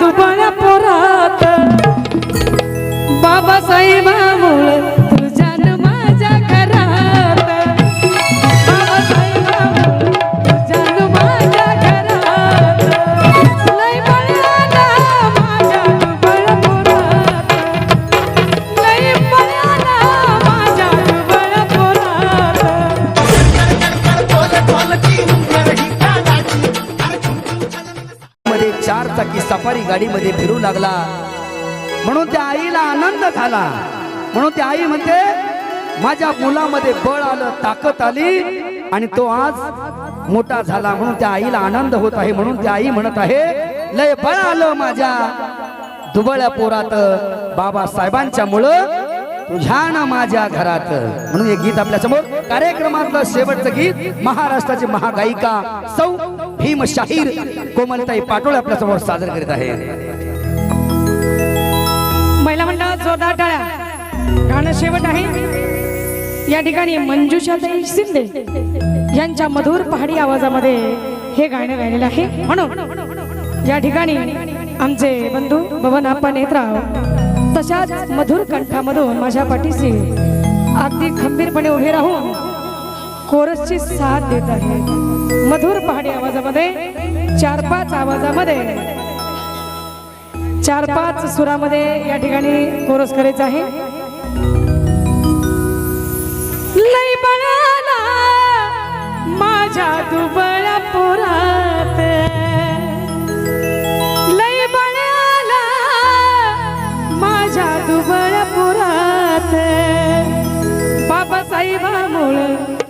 दुबळ्या चार चाकी सफारी गाडीमध्ये फिरू लागला. म्हणून त्या आईला आनंद झाला. म्हणून त्या आई म्हणते माझ्या मुलामध्ये बळ आलं ताकद आली आणि तो आज मोठा झाला. म्हणून त्या आईला आनंद होत आहे. म्हणून त्या आई म्हणत आहे लय बळ आलं माझ्या दुबळ्या पोरात. बाबासाहेबांच्या तुझ्या ना माझ्या घरात. म्हणून हे गीत आपल्यासमोर कार्यक्रमातलं शेवटचं गीत महाराष्ट्राची महागायिका सौ भीम कोमलताई पाटोळे आपल्यासमोर सादर करीत आहे. महिला मंडळ जोरदार टाळ्या. गाणं शेवट आहे. या ठिकाणी मंजुषाताई शिंदे यांच्या मधुर पहाडी आवाजामध्ये हे गाणं गायलेलं आहे. म्हणून या ठिकाणी आमचे बंधू बबन आप्पा नेत्राव तशाच मधुर कंठामधून माझ्या पाठीशी अगदी खंबीरपणे उभे राहून कोरसची साथ देत आहे. मधुर पहाडी आवाजामध्ये चार पाच आवाजामध्ये. चार पाच सुरामध्ये या ठिकाणी कोरस करायचं आहे. लय बळाला माझ्या दुबळ्या पोरात लय बळाला माझ्या दुबळ्या पुरात बाबासाहेबामुळं बाबासाहेबामुळं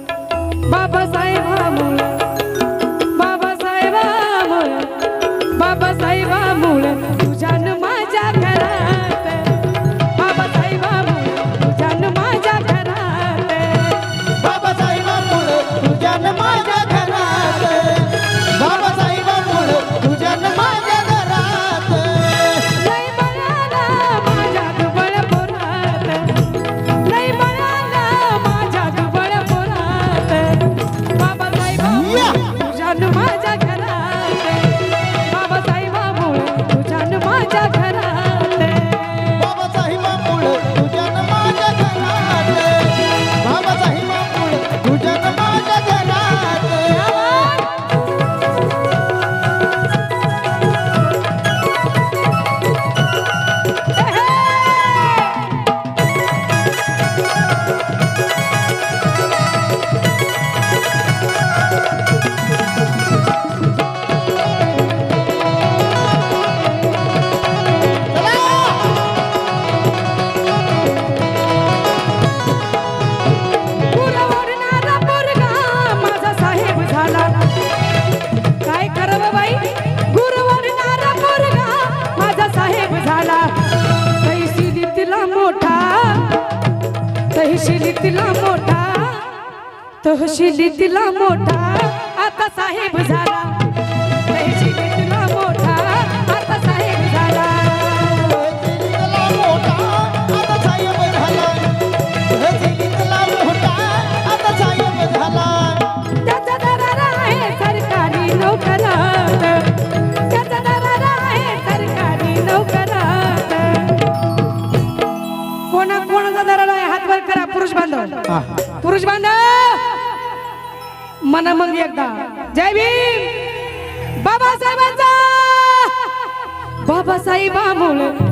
तिला मोठा तहसिलीतला मोठा. आता साहेब झाला पुरुष बांधव पुरुष बांधव म्हणा मग एकदा. जय भीम. बाबासाहेबांचा. बाबासाहेबामुळं. तुझ्यानं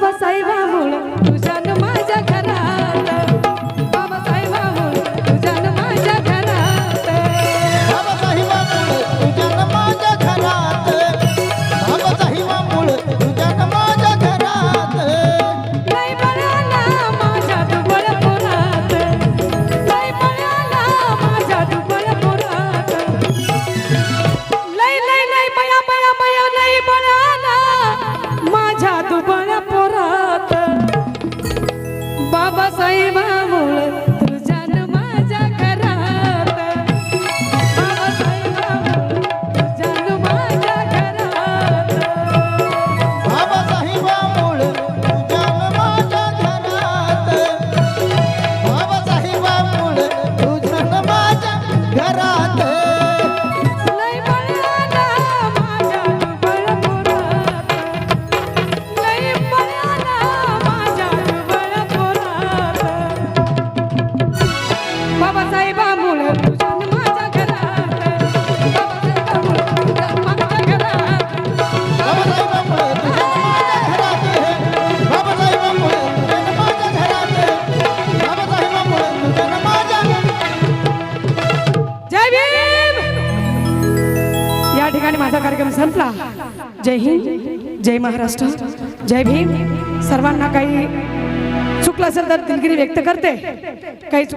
vou sair, vamos. ठिकाणी माझा कार्यक्रम संपला. जय हिंद जय महाराष्ट्र जय भीम. सर्वांना काही चुकलं असेल तर दिलगिरी व्यक्त करते. काही